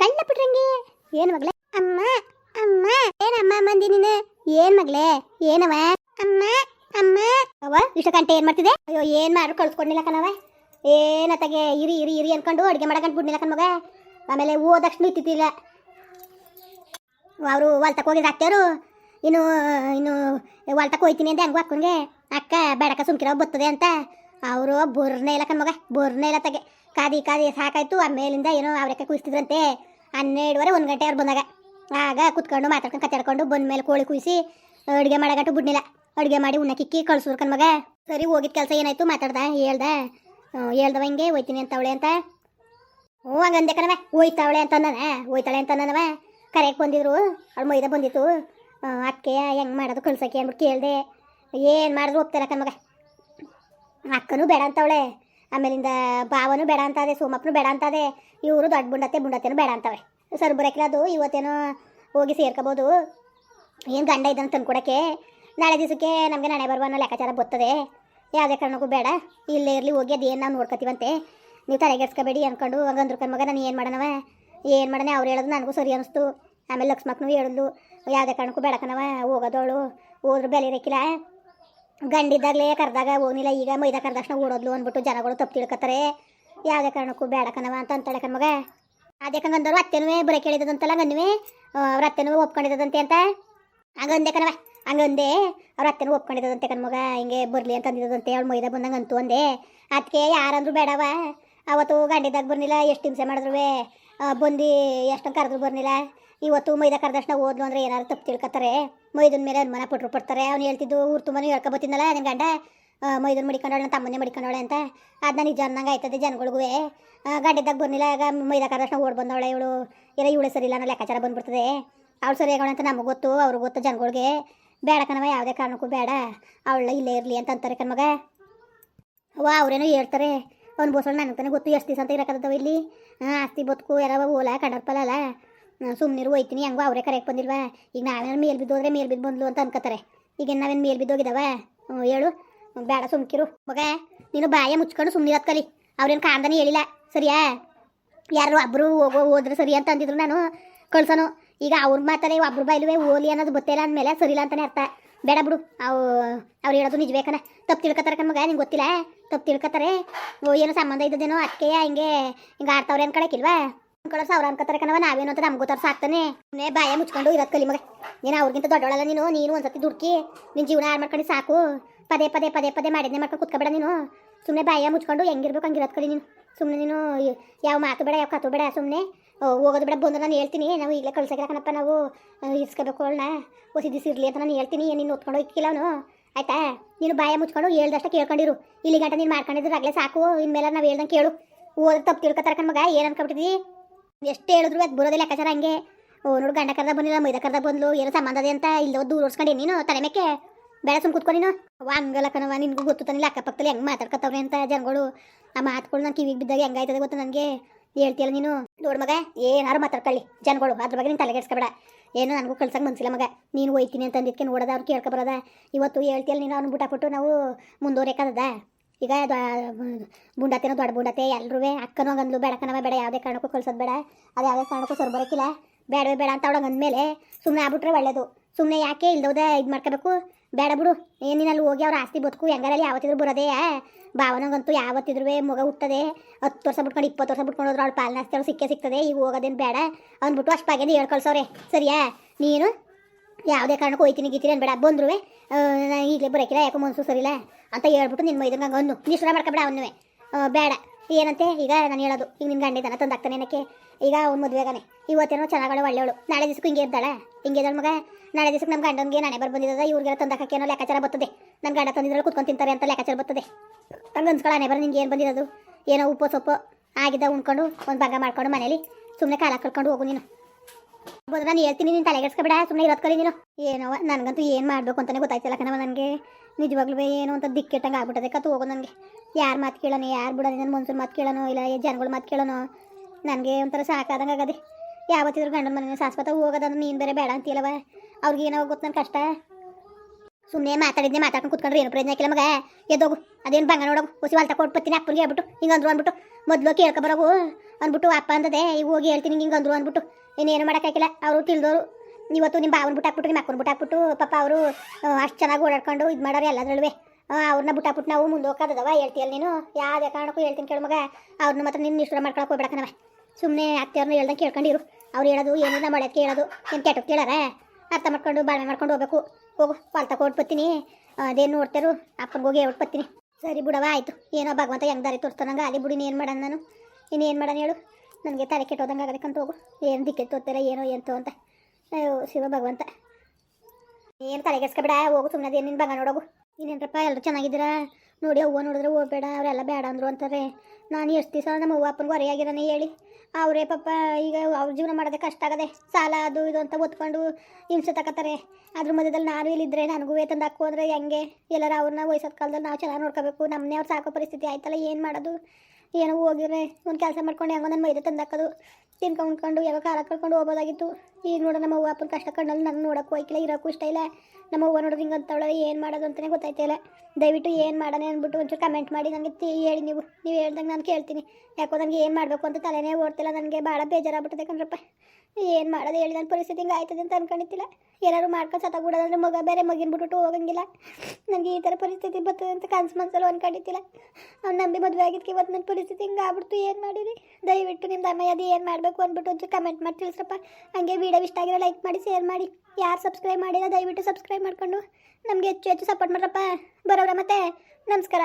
ಕಳ್ಳ ಬಿಟ್ರಂಗೆ ಏನು ಮಗಳೇ ಅಮ್ಮ ಅಮ್ಮ. ಏನಮ್ಮ ಮಂದಿ ನೀನು? ಏನ್ ಮಗಳೇ ಏನವ? ಅಮ್ಮ ಅಮ್ಮ. ಅವ ಇಷ್ಟ ಗಂಟೆ ಏನ್ ಮಾಡ್ತಿದೆ? ಅಯ್ಯೋ, ಏನ್ ಮಾಡ್ರು ಕಳ್ಸ್ಕೊಂಡಿಲ್ಲ ಕಣವ ಏನತ್ತಾಗೆ ಇರಿ ಇರಿ ಇರಿ ಅನ್ಕೊಂಡು ಅಡುಗೆ ಮಾಡಕಂತ ಬಿಡ್ನಿಲ್ಲ ಕಣ್ ಮಗ. ಆಮೇಲೆ ಓದಕ್ಷಣ ಇತ್ತಿಲ್ಲ ಅವರು ಹೊಲ್ತಕ್ಕ ಹೋಗಿದ್ದು ಅಕ್ಕಿಯವರು ಇನ್ನು ಇನ್ನು ಹೊಲ್ತಕ್ಕೆ ಹೋಯ್ತೀನಿ ಅಂದೆ ಹೆಂಗು ಅಕ್ಕನಿಗೆ. ಅಕ್ಕ, ಬೇಡಕ್ಕ ಸುಮ್ಕಿರೋ ಬರ್ತದೆ ಅಂತ. ಅವರು ಬೋರ್ನೇ ಇಲ್ಲ ಕಣ್ ಮಗ, ಬೋರ್ನೇ ಇಲ್ಲ ತಗೆ. ಕಾದಿ ಕಾದಿ ಸಾಕಾಯ್ತು. ಆಮೇಲಿಂದ ಏನೋ ಅವರಕ್ಕೆ ಕುಯಿಸ್ತಿದ್ರಂತೆ. ಹನ್ನೆರಡುವರೆ, ಒಂದು ಗಂಟೆ ಅವ್ರು ಬಂದಾಗ. ಆಗ ಕುತ್ಕೊಂಡು ಮಾತಾಡ್ಕೊಂಡು ಕತ್ತಾಡ್ಕೊಂಡು ಬಂದ ಮೇಲೆ ಕೋಳಿ ಕುಯಿಸಿ ಅಡುಗೆ ಮಾಡಗಂಟು ಬಿಡ್ನಿಲ್ಲ ಅಡುಗೆ ಮಾಡಿ ಉಣ್ಣಕ್ಕಿಕ್ಕಿ ಕಳ್ಸೂರು ಕಣ್ ಮಗ. ಸರಿ, ಹೋಗಿದ ಕೆಲಸ ಏನಾಯ್ತು? ಮಾತಾಡ್ದ, ಹೇಳ್ದ. ಹೇಳ್ದವ ಹಿಂಗೆ, ಹೋಯ್ತೀನಿ ಅಂತವಳೆ ಅಂತ. ಹ್ಞೂ, ಹಂಗಂದೆ ಕಣವ ಹೋಯ್ತಾವಳೆ ಅಂತ ಅಂದನ ಹೋಯ್ತಾಳೆ ಅಂತ ಅಂದನವ ಕರೆಕ್ಟ್ ಬಂದಿದ್ರು. ಅವ್ಳು ಮೈದ ಬಂದಿತ್ತು. ಅಕ್ಕೆ, ಹೆಂಗೆ ಮಾಡೋದು ಕಳ್ಸಕ್ಕೆ? ಅಂದ್ಬಿಟ್ಟು ಕೇಳಿದೆ. ಏನು ಮಾಡಿದ್ರು ಹೋಗ್ತಾರ ಕಣ್ಮಗ ಅಕ್ಕನೂ ಬೇಡ ಅಂತವಳೆ. ಆಮೇಲಿಂದ ಭಾವನು ಬೇಡ ಅಂತದೆ, ಸೋಮಪ್ಪನು ಬೇಡ ಅಂತದೆ, ಇವರು ದೊಡ್ಡ ಬುಂಡತ್ತೆ, ಬುಂಡತ್ತೆನೂ ಬೇಡ ಅಂತವೆ. ಸರ್ ಬರೋಕಿಲ್ಲ ಅದು ಇವತ್ತೇನೋ ಹೋಗಿ ಸೇರ್ಕೋಬೋದು. ಏನು ಗಂಡ ಇದ್ದಾನೆ ತಂದ್ಕೊಡಕ್ಕೆ? ನಾಳೆ ದಿವಸಕ್ಕೆ ನಮಗೆ ನಾಳೆ ಬರುವ ಲೆಕ್ಕಾಚಾರ ಬರ್ತದೆ. ಯಾವುದೇ ಕಾರಣಕ್ಕೂ ಬೇಡ. ಇಲ್ಲೇ ಇರಲಿ, ಹೋಗಿ ಅದು ಏನು ನಾವು ನೋಡ್ಕೊತೀವಂತೆ. ನೀವು ತಲೆಗೆಡ್ಸ್ಕೋಬೇಡಿ ಅನ್ಕೊಂಡು ಹಂಗಂದ್ರು ಮಗ ನಾನು ಏನು ಮಾಡೋಣವ? ಏನು ಮಾಡೋಣ? ಅವ್ರು ಹೇಳೋದು ನನಗೂ ಸರಿ ಅನಿಸ್ತು. ಆಮೇಲೆ ಲಕ್ಷ್ಮಕ್ಕನೂ ಹೇಳಿದ್ಲು. ಯಾವುದೇ ಕಾರಣಕ್ಕೂ ಬೇಡಕನವ ಹೋಗೋದವಳು ಹೋದ್ರು ಬೆಲೆ ಇರಕ್ಕಿಲ್ಲ ಗಂಡಿದ್ದಾಗಲೇ ಕರೆದಾಗ ಹೋಗಿಲ್ಲ ಈಗ ಮೈದಾ ಕರೆದ ತಕ್ಷಣ ಓಡೋದ್ಲು ಅಂದ್ಬಿಟ್ಟು ಜನಗಳು ತಪ್ಪು ತಿಳ್ಕೊತಾರೆ ಯಾವುದೇ ಕಾರಣಕ್ಕೂ ಬೇಡಕನವ ಅಂತ ಅಂತಾಳೆ ಕಣ್ಮಗ. ಅದೇ ಕಂಗಂದವ್ರು ಅತ್ತೆನೂ ಬರೀ ಕೇಳಿದಂತಲ್ಲ ಗನ್ನುವೆ ಅವ್ರ ಅತ್ತೆನೂ ಒಪ್ಕೊಂಡಿದಂತೆ ಅಂತ? ಹಂಗಂದೆ ಕಣವ ಹಂಗಂದೆ ಅವ್ರ ಅತ್ತೆನೂ ಒಪ್ಕೊಂಡಿದಂತೆ ಕಣ್ಮಗ, ಹಿಂಗೆ ಬರಲಿ ಅಂತ ಅಂದಿದ್ದದಂತೆ, ಅವ್ಳು ಮೈದಾ ಬಂದಂಗೆ ಅಂತು ಅಂದೆ. ಅದಕ್ಕೆ ಯಾರಂದ್ರೂ ಬೇಡವ ಅವತ್ತು ಗಂಡಿದಾಗ ಬರ್ನಿಲ್ಲ, ಎಷ್ಟು ಹಿಂಸೆ ಮಾಡಿದ್ರು ಬಂದು ಎಷ್ಟೊಂದು ಕರೆದ್ರು ಬರ್ನಿಲ್ಲ? ಇವತ್ತು ಮೈದ ಕರೆದಕ್ಷಣ ಓದ್ಲು ಅಂದ್ರೆ ಏನಾದ್ರು ತಪ್ಪು ತಿಳ್ಕೊತಾರೆ. ಮೈದನ್ ಮೇಲೆ ಅನುಮಾನ ಪಟ್ರು ಪಡ್ತಾರೆ. ಅವ್ನು ಹೇಳ್ತಿದ್ದು ಊರು ತುಂಬಾ ಹೇಳ್ಕೊಬತ್ತಿನಲ್ಲ ನಿನ್ನ ಗಂಡ? ಮೈದನ್ ಮಡಿಕೊಂಡವಳೆ ನನ್ನ ತಮ್ಮನ್ನೇ ಮಡಿಕೊಂಡವಳೆ ಅಂತ. ಅದನ್ನ ನಿಜ ಅನ್ನಂಗೆ ಆಯ್ತದೆ ಜನಗಳಿಗೂ ಗಂಡಿದ್ದಾಗ ಬರ್ನಿಲ್ಲ ಈಗ ಮೈದ ಕರೆದಕ್ಷಣ ಓಡ್ ಬಂದವಳೆ ಇವಳು. ಏನೋ ಇವಳು ಸರಿ ಇಲ್ಲ, ಅನ್ನೋ ಲೆಕ್ಕಾಚಾರ ಬಂದ್ಬಿಡ್ತದೆ. ಅವಳು ಸರಿ ಆಗೋಣ ಅಂತ ನಮಗೆ ಗೊತ್ತು, ಅವ್ರಿಗೆ ಗೊತ್ತು ಜನಗಳಿಗೆ. ಬೇಡ ಕಣವ ಯಾವುದೇ ಕಾರಣಕ್ಕೂ ಬೇಡ. ಅವಳ ಇಲ್ಲೇ ಇರಲಿ ಅಂತ ಅಂತಾರೆ ಕಣ್ಮಗ ವಾ ಅವ್ರೇನೋ ಹೇಳ್ತಾರೆ. ಅವ್ನು ಬೋಸಳು ನನಗೆ ಗೊತ್ತು, ಎಷ್ಟು ದಿವಸ ಅಂತ ಇರಕ್ಕತ್ತವ ಇಲ್ಲಿ? ಆಸ್ತಿ ಬದುಕು, ಯಾರವ ಓಲ ಕಂಡರ್ಪಲ್ಲ ಸುಮ್ಮನಿರು ಹೋಯ್ತೀನಿ ಹೆಂಗೋ ಅವರೇ ಕರೆಕ್ಟ್ ಬಂದಿಲ್ವ? ಈಗ ನಾಳೆ ಮೇಲ್ ಬಿದ್ದೋದ್ರೆ ಮೇಲ್ ಬಿದ್ದು ಬಂದ್ಲು ಅಂತ ಅನ್ಕೋತಾರೆ ಈಗ ನಾವೇನು ಮೇಲ್ ಬಿದ್ದೋಗಿದ್ದಾವ ಹೇಳು. ಬೇಡ ಸುಮ್ಕಿರು ಮಗ, ನೀನು ಬಾಯ ಮುಚ್ಕೊಂಡು ಸುಮ್ಮನೆ ಕಲಿ. ಅವ್ರೇನು ಕಾಣ್ದಾನೆ ಹೇಳಿಲ್ಲ. ಸರಿಯಾ? ಯಾರು ಒಬ್ಬರು ಹೋಗೋ ಹೋದ್ರೆ ಸರಿ ಅಂತ ಅಂದಿದ್ರು ನಾನು. ಕಳ್ಸೋನು. ಈಗ ಅವ್ರ ಮಾತಾರೆ ಒಬ್ರು ಬೈಲುವೆ ಓಲಿ ಅನ್ನೋದು ಗೊತ್ತಿಲ್ಲ ಅಂದಮೇಲೆ ಸರಿಲ್ಲ ಅಂತಲೇ ಅರ್ಥ. ಬೇಡ ಬಿಡು. ಅವು, ಅವ್ರು ಹೇಳೋದು ನಿಜಬೇಕನ ತಪ್ಪು ತಿಳ್ಕೊತಾರೆ ಕಣ್ಮಗ ನಿಂಗೆ ಗೊತ್ತಿಲ್ಲ? ತಪ್ಪು ತಿಳ್ಕೊತಾರೆ ಓ, ಏನೋ ಸಂಬಂಧ ಇದ್ದದೇನೋ ಅದಕ್ಕೆ ಹಿಂಗೆ ಹಿಂಗೆ ಆಡ್ತಾವ್ರೆ ಅನ್ಕೊಳಕಿಲ್ವಾ ಅನ್ಕೊಳ್ಳೋ ಸಾವಿರ ಅನ್ಕೋತಾರೆ ಕಣವ ನಾವೇನು ಅಂತ ನಮ್ಗೆ ಗೊತ್ತಾರ ಸಾಕ್ತಾನೆ ನೇ ಬಾಯ ಮುಚ್ಕೊಂಡು ಇರೋದು ಕಲಿ ಮಗ. ನೀನು ಅವ್ರಿಗಿಂತ ದೊಡ್ಡವಳಲ್ಲ ನೀನು ನೀನು ಒಂದ್ಸತಿ ದುಡ್ಕಿ ನಿನ್ನ ಜೀವನ ಹಾಳು ಮಾಡ್ಕೊಂಡು ಸಾಕು. ಪದೇ ಪದೇ ಪದೇ ಪದೇ ಮಾಡಿದ್ನೆ ಮಾಡ್ಕೊಂಡು ಕುತ್ಕೊಬೇಡ ನೀನು. ಸುಮ್ಮನೆ ಬಾಯ ಮುಚ್ಕೊಂಡು ಹೆಂಗಿರ್ಬೇಕು ಹಂಗಿರೋದು ಕಲಿ ನೀನು. ಸುಮ್ಮನೆ ನೀನು ಯಾವ ಮಾತು ಬೇಡ, ಯಾವ ಕತ್ತು ಬೇಡ ಸುಮ್ಮನೆ ಹೋಗೋದು ಬೇಡ, ಬಂದು ನಾನು ಹೇಳ್ತೀನಿ. ನಾವು ಈಗಲೇ ಕಳ್ಸಕ್ಕಿಲ್ಲ ಕಣಪ್ಪ, ನಾವು ಇಸ್ಕೋಬೇಕು ಅವಳನ್ನ. ಹೊಸಿ ಅಂತ ನಾನು ಹೇಳ್ತೀನಿ ನೀನು ಓದ್ಕೊಂಡು ಹೋಗಿಕ್ಕಿಲ್ಲ ಅವನು. ಆಯ್ತಾ? ನೀನು ಬಾಯ ಮುಚ್ಕೊಂಡು ಹೇಳ್ದಷ್ಟ ಕೇಳ್ಕೊಂಡಿರು. ಇಲ್ಲಿ ಗಂಟ ನೀನು ಮಾಡ್ಕೊಂಡಿದ್ರೆ ಆಗಲೇ ಸಾಕು. ಇನ್ಮೇಲೆ ನಾವು ಹೇಳ್ದಂಗೆ ಕೇಳು. ಓದ್ ತಪ್ಪು ತಿಳ್ಕೊತಾರೆ ಕಣ್ಮಗ ಏನು ಅನ್ಕೊಬಿಟ್ಟಿದ್ದಿ? ಎಷ್ಟು ಹೇಳಿದ್ರು ಅದು ಬರೋದಿಲ್ಲ ಕಚಾರ ಹಂಗೆ? ಓ, ನೋಡು ಗಂಡ ಕರ್ದ ಬಂದಿಲ್ಲ ಮೈದ ಕರ್ದ ಬಂದ್ಲು, ಏನೋ ಸಂಬಂಧ ಇದೆ ಅಂತ ಇಲ್ಲೋ ದೂರ ಓಡಿಸ್ಕೊಂಡಿ ನೀನು ತಲೆ ಮೇಕೆ? ಬೇಡ ಸುಮ್ ಕೂತ್ಕೊ ನೀನು. ಹಂಗಲ್ಲ ಕಣವ ನಿನ್ಗೂ ಗೊತ್ತು ತಾನಿಲ್ಲ ಅಕ್ಕಪಕ್ಕದಲ್ಲಿ ಹೆಂಗೆ ಮಾತಾಡ್ಕೊತವ್ರೆ ಅಂತ ಜನಗಳು. ಆ ಮಾತುಗಳು ನಾನು ಕಿವಿಗೆ ಬಿದ್ದಾಗ ಹೆಂಗಾಯ್ತದೆ ಗೊತ್ತು ನನಗೆ? ಹೇಳ್ತೀಯಲ್ಲ ನೀನು. ನೋಡು ಮಗ ಏನಾರು ಮಾತಾಡ್ಕೊಳ್ಳಿ. ಜನಗಳು, ಅದ್ರ ಬಗ್ಗೆ ನೀನು ತಲೆಗೆಡ್ಸ್ಕೊಬೇಡ ಏನು ನನಗೂ ಕಳ್ಸಕ್ಕೆ ಮನ್ಸಿಲ್ಲ ಮಗ. ನೀನು ಹೋಯ್ತೀನಿ ಅಂತ ಅಂದಿದ್ಕೆ ನೋಡೋದ, ಅವ್ರು ಕೇಳ್ಕೊಬರೋದ ಇವತ್ತು ಹೇಳ್ತೀಯಲ್ಲ ನೀನು ಅವ್ನು ಬಿಟ್ಟಾಕ್ಬಿಟ್ಟು ನಾವು ಮುಂದುವರೆಕದ ಈಗ ಬುಂಡತೆನೋ ದೊಡ್ಡ ಬುಂಡತೆ ಎಲ್ಲರೂ ಅಕ್ಕನೂ ಹಂಗಂದ್ಲು, ಬೇಡ ಕಣವ ಬೇಡ, ಯಾವುದೇ ಕಾರಣಕ್ಕೂ ಕಳ್ಸೋದು ಬೇಡ. ಅದು ಯಾವುದೇ ಕಾರಣಕ್ಕೂ ಸರ್ ಬರೋಕ್ಕಿಲ್ಲ ಬೇಡವೇ ಬೇಡ ಅಂತ ಅವಳಂಗೆ ಅಂದಮೇಲೆ ಸುಮ್ಮನೆ ಆಗ್ಬಿಟ್ರೆ ಒಳ್ಳೇದು. ಸುಮ್ಮನೆ ಯಾಕೆ ಇಲ್ದೋದೆ ಇದು ಮಾಡ್ಕೋಬೇಕು? ಬೇಡ ಬಿಡು. ಏನಿನಲ್ಲಿ ಹೋಗಿ ಅವ್ರ ಆಸ್ತಿ ಬದುಕು, ಹೆಂಗಾರಲ್ಲಿ ಯಾವತ್ತಿದ್ರು ಬರೋದೇ. ಭಾವನಗಂತೂ ಯಾವತ್ತಿದ್ರು ಮಗ ಹುಟ್ಟದೆ. ಹತ್ತು ವರ್ಷ ಬಿಟ್ಕೊಂಡು ಇಪ್ಪತ್ತು ವರ್ಷ ಬಿಟ್ಕೊಂಡು ಹೋದ್ರೆ ಅವಳು ಪಾಲನೆ ಆಸ್ತಿ ಅವ್ಳು ಸಿಕ್ಕೇ ಸಿಗ್ತದೆ. ಈಗ ಹೋಗೋದೇನು ಬೇಡ. ಅಂದ್ಬಿಟ್ಟು ಅಷ್ಟು ಬಾಗ್ಯದ ಹೇಳ್ಕೊಳ್ಸವ್ರೆ. ಸರಿಯಾ? ನೀನು? ಯಾವುದೇ ಕಾರಣಕ್ಕೂ ಹೋಯ್ತೀನಿ ಗೀತೀನಿ ಅನ್ಬೇಡ. ಬಂದ್ರು ಈಗಲೇ ಬರೋಕಿಲ್ಲ, ಯಾಕೋ ಮನ್ಸು ಸರಿಲ್ಲ ಅಂತ ಹೇಳ್ಬಿಟ್ಟು ನಿನ್ನ ಮೈದಂಗೆ ಹಂಗೆ ಅನ್ನು ಶುರು ಮಾಡ್ಕೊಬೇಡ ಅವನ್ನುವೆ ಬೇಡ. ಏನಂತೆ? ಈಗ ನಾನು ಹೇಳೋದು. ಈಗ ನಿನ್ನ ಗಂಡಿದ್ದಾನ ತಂದಾಗ್ತಾನೆ ಏನಕ್ಕೆ? ಈಗ ಅವ್ನು ಮದುವೆಗಾನೆ. ಇವತ್ತೇನೋ ಚೆನ್ನಾಗಳೆ ಒಳ್ಳೆಯವಳು. ನಾಳೆ ದಿವಸಕ್ಕೂ ಹಿಂಗೆ ಇದ್ದಾಳ ಹಿಂಗೆ ಇದ್ದಾಳೆ ಮಗ. ನಾಳೆ ದಿವಸಕ್ಕೆ ನಮ್ಮ ಗಂಡನಿಗೆ ನಾಳೆ ಬರ್ ಬಂದಿದ್ದದ ಇವ್ರಿಗೆಲ್ಲ ಏನೋ ಲೆಕ್ಕಾಚಾರ ಬರ್ತದೆ. ನನ್ನ ಗಂಡ ತಂದಿದ್ರಲ್ಲಿ ಕುತ್ಕೊಂಡು ತಿಂತಾರೆ ಅಂತ ಲೆಕ್ಕಾಚಾರ ಬರ್ತದೆ. ತಂಗ ಅನ್ಸ್ಕೊಳ್ಳ ಬರ ನಿಂಗೆ ಏನು ಬಂದಿರೋದು? ಏನೋ ಉಪ್ಪು ಸೊಪ್ಪು ಆಗಿದ್ದ ಉಣ್ಕೊಂಡು, ಒಂದು ಭಾಗ ಮಾಡ್ಕೊಂಡು ಮನೇಲಿ ಸುಮ್ಮನೆ ಕಾಲ ಕಳ್ಕೊಂಡು ಹೋಗು ನೀನು. ಬಂದ್ರೆ ನಾನು ಹೇಳ್ತೀನಿ, ನೀನು ತಲೆಗೆಡ್ಸ್ಕೊಬೇಡ ಸುಮ್ಮನೆ ಇರೋದು ಕಲಿ ನೀನು. ಏನೋ, ನನಗಂತೂ ಏನು ಮಾಡಬೇಕು ಅಂತಲೇ ಗೊತ್ತಾಯ್ತಿಲ್ಲ ಕಣವ ನನಗೆ. ನಿಜವಾಗ್ಲೂ ಏನು ಅಂತ ದಿಕ್ಕೆಟ್ಟಂಗೆ ಆಗ್ಬಿಟ್ಟದೆ ಕತ್ತು ಹೋಗೋ ನನಗೆ. ಯಾರು ಮಾತು ಕೇಳೋಣ ಯಾರು ಬಿಡೋಣ ನನ್ನ ಮನ್ಸೂರು ಮಾತು ಕೇಳೋಣ ಇಲ್ಲ ಜನಗಳು ಮಾತು ಕೇಳೋಣ ನನಗೆ ಒಂಥರ ಸಾಕಾದಂಗೆ ಆಗದೆ. ಯಾವತ್ತಿದ್ರು ಗಂಡನ ಮನೆ ಶಾಶ್ವತ ಹೋಗೋದಂದ್ರೆ ನೀನು ಬೇರೆ ಬೇಡ ಅಂತೀಲವ ಅವ್ರಿಗೆ ಏನೋ ಗೊತ್ತು ನನ್ನ ಕಷ್ಟ. ಸುಮ್ಮನೆ ಮಾತಾಡಿದ್ದೆ ಮಾತಾಡ್ಕೊಂಡು ಕುತ್ಕೊಂಡ್ರೆ ಏನು ಪ್ರಯೋಜನ ಹಾಕಿಲ್ಲ ಮಗ. ಎದ್ದೋಗು, ಅದೇನು ಬಂಗ ನೋಡೋ ಹೊಸಿ ವಾಲ್ತ ಪತ್ತಿನ ಅಪ್ಪನಿಗೆ ಹೇಳ್ಬಿಟ್ಟು. ಹಿಂಗೆ ಅಂದ್ರು ಅಂದ್ಬಿಟ್ಟು. ಮೊದಲು ಕೇಳ್ಕೊಬರೋಗು ಅಂದ್ಬಿಟ್ಟು, ಅಪ್ಪ ಅಂದದೆ ಈಗ ಹೋಗಿ ಹೇಳ್ತೀನಿ, ಹಿಂಗೆ ಅಂದ್ರು ಅಂದ್ಬಿಟ್ಟು. ಇನ್ನೇನು ಮಾಡೋಕ್ಕಾಗಿಲ್ಲ ಅವರು ತಿಳಿದವರು ಇವತ್ತು ನಿಮ್ಮ ಬಾವನ ಬಿಟ್ಟು ಹಾಕ್ಬಿಟ್ಟು ನಿಮ್ಮ ಅಕ್ಕನ ಬಿಟ್ಟು ಹಾಕ್ಬಿಟ್ಟು ಪಾಪ ಅವರು ಅಷ್ಟು ಚೆನ್ನಾಗಿ ಓಡಾಡ್ಕೊಂಡು ಇದು ಮಾಡೋರು ಎಲ್ಲದ್ರಲ್ವೇ ಅವ್ರನ್ನ ಬಿಟ್ಟಾಕ್ಬಿಟ್ಟು ನಾವು ಮುಂದೆ ಹೋಗೋದವ ಹೇಳ್ತೀಯಲ್ಲ ನೀನು? ಯಾವುದೇ ಕಾರಣಕ್ಕೂ ಹೇಳ್ತೀನಿ ಕೇಳು ಮಗ. ಅವ್ರನ್ನ ಮಾತ್ರ ನಿನ್ನ ಇಷ್ಟ ಮಾಡ್ಕೊಳಕ್ಕೆ ಹೋಗ್ಬೇಡಕನವ ಸುಮ್ಮನೆ ಅತ್ತೆಯವ್ರನ್ನ ಹೇಳ್ದಂಗೆ ಕೇಳ್ಕೊಂಡಿರು. ಅವ್ರು ಹೇಳೋದು ಏನಿಲ್ಲ ನಮ್ಮ ಹೇಳೋದು ಏನು ಕೆಟ್ಟ ಕೇಳಾರ? ಅರ್ಥ ಮಾಡ್ಕೊಂಡು ಬಾಳೆ ಮಾಡ್ಕೊಂಡು ಹೋಗ್ಬೇಕು. ಹೋಗು, ಪಾಲ್ ತಗೊಂಡು ಬರ್ತೀನಿ. ಅದೇನು ನೋಡ್ತಾರು? ಅಪ್ಪನಿಗೆ ಹೋಗಿ ಬರ್ತೀನಿ. ಸರಿ ಬಿಡವ ಆಯಿತು. ಏನೋ ಭಗವಂತ ಹೆಂಗೆ ದಾರಿ ತೋರಿಸ್ತಾನಂಗ. ಅಲ್ಲಿ ಬಿಡಿ ಏನು ಮಾಡೋಣ ನಾನು? ಇನ್ನೇನು ಮಾಡೋಣ ಹೇಳು? ನನಗೆ ತಲೆ ಕೆಟ್ಟೋದಂಗೆ ಆಗಬೇಕಂತ ಹೋಗು. ಏನು ದಿಕ್ಕೆ ತೋರ್ತಾರ ಏನೋ ಎಂತೋ ಅಂತ. ಅಯ್ಯೋ, ಶಿವ ಭಗವಂತ. ಏನು ತಲೆ ತಲೆಗೆಸ್ಕೊಬೇಡ ಹೋಗು ಸುಮ್ಮನೆ ಅದೇನು ನಿನ್ನ ಬಂಗ ನೋಡೋಗು. ಇನ್ನೇನಪ್ಪ ಎಲ್ಲರೂ ಚೆನ್ನಾಗಿದ್ದೀರಾ? ನೋಡಿ ಅವ್ವ ನೋಡಿದ್ರೆ ಹೋಗ್ಬೇಡ, ಅವರೆಲ್ಲ ಬೇಡ ಅಂದರು ಅಂತಾರೆ. ನಾನು ಎಷ್ಟು ದಿವಸ ನಮ್ಮ ಅವ್ವ ಅಪ್ಪನಿಗೂ ಹೊರೆಯಾಗಿರೋನೇ ಹೇಳಿ. ಅವರೇ ಪಾಪ, ಈಗ ಅವ್ರ ಜೀವನ ಮಾಡೋದೇ ಕಷ್ಟ ಆಗದೆ, ಸಾಲ ಅದು ಇದು ಅಂತ ಒತ್ಕೊಂಡು ಹಿಂಸೆ ತಗೋತಾರೆ ಅದ್ರ ಮಧ್ಯದಲ್ಲಿ ನಾನು ಇಲ್ಲಿದ್ದರೆ ನನಗೂ ತಂದು ಹಾಕು ಅಂದರೆ ಹೆಂಗೆ? ಎಲ್ಲರೂ ಅವ್ರನ್ನ ವಯಸ್ಸಾದ ಕಾಲದಲ್ಲಿ ನಾವು ಚೆನ್ನಾಗಿ ನೋಡ್ಕೋಬೇಕು. ನಮ್ಮನ್ನೇ ಅವ್ರು ಸಾಕೋ ಪರಿಸ್ಥಿತಿ ಆಯ್ತಲ್ಲ, ಏನು ಮಾಡೋದು? ಏನೋ ಹೋಗಿದ್ರೆ ಒಂದು ಕೆಲಸ ಮಾಡ್ಕೊಂಡು, ಹೆಂಗೋ ನನ್ನ ಮೈದೆ ತಂದಾಕೋದು. ತಿನ್ಕೊಂಡು ಉಣ್ಕೊಂಡು ಯಾವಾಗ ಕಾಲ ಕಳ್ಕೊಂಡು ಹೋಗೋದಾಗಿತ್ತು ಈಗ ನೋಡೋ ನಮ್ಮ ಅವ್ವ ಅಪ್ಪನ ಕಷ್ಟ ಕಣ್ಣಲ್ಲಿ ನಂಗೆ ನೋಡೋಕೆ ಹೋಯ್ಕಿಲ್ಲ, ಇರೋಕ್ಕೂ ಇಷ್ಟ ಇಲ್ಲ. ನಮ್ಮ ಅವ್ವ ನೋಡೋದು ಹಿಂಗೆ ಅಂತವಳೆ ಏನು ಮಾಡೋದು ಅಂತಲೇ ಗೊತ್ತಾಯ್ತಿಲ್ಲ ದಯವಿಟ್ಟು ಏನು ಮಾಡೋಣ ಅಂದ್ಬಿಟ್ಟು ಒಂಚೂರು ಕಮೆಂಟ್ ಮಾಡಿ ನನಗೆ ಹೇಳಿ ನೀವು. ನೀವು ಹೇಳ್ದಂಗೆ ನಾನು ಕೇಳ್ತೀನಿ. ಯಾಕೋ ನನಗೆ ಏನು ಮಾಡಬೇಕು ಅಂತ ತಲೆನೇ ಓಡ್ತಿಲ್ಲ ನನಗೆ ಭಾಳ ಬೇಜಾರಾಗ್ಬಿಟ್ಟಿದೆ ಕಣ್ರಪ್ಪ. ಏನು ಮಾಡೋದು ಹೇಳಿ ನನ್ನ ಪರಿಸ್ಥಿತಿ ಹಿಂಗೆ ಆಯ್ತದೆ ಅಂತ ಅನ್ಕೊಂಡಿದ್ದಿಲ್ಲ. ಏನಾದ್ರು ಮಾಡ್ಕೊಂಡು ಸತ್ತಾಗ್ಬಿಡೋದಂದ್ರೆ ಮಗ ಬೇರೆ ಮಗಿನ ಬಿಟ್ಬಿಟ್ಟು ಹೋಗಂಗಿಲ್ಲ. ನನಗೆ ಈ ಥರ ಪರಿಸ್ಥಿತಿ ಬರ್ತದೆ ಅಂತ ಕನ್ಸು ಮನಸ್ಸಲ್ಲಿ ಅನ್ಕೊಂಡಿದ್ದಿಲ್ಲ. ಅವ್ನು ನಂಬಿ ಮದುವೆ ಆಗಿದ್ದಕ್ಕೆ ಇವತ್ತು ನನ್ನ ಪರಿಸ್ಥಿತಿ ಹಿಂಗೆ ಆಗ್ಬಿಡ್ತು, ಏನು ಮಾಡಿರಿ ದಯವಿಟ್ಟು ನಿಮ್ಮ ಅಮ್ಮ ಅದು ಏನು ಮಾಡಬೇಕು ಅಂದ್ಬಿಟ್ಟು ಒಂಚೂರು ಕಮೆಂಟ್ ಮಾಡಿ ತಿಳಿಸ್ರಪ್ಪ. ಹಂಗೆ ವಿಡಿಯೋ ಇಷ್ಟ ಆಗಿರೋ ಲೈಕ್ ಮಾಡಿ ಶೇರ್ ಮಾಡಿ. ಯಾರು ಸಬ್ಸ್ಕ್ರೈಬ್ ಮಾಡಿಲ್ಲ, ದಯವಿಟ್ಟು ಸಬ್ಸ್ಕ್ರೈಬ್ ಮಾಡ್ಕೊಂಡು. ನಮಗೆ ಹೆಚ್ಚು ಹೆಚ್ಚು ಸಪೋರ್ಟ್ ಮಾಡ್ರಪ್ಪ. ಬರೋರ ಮತ್ತೆ. ನಮಸ್ಕಾರ.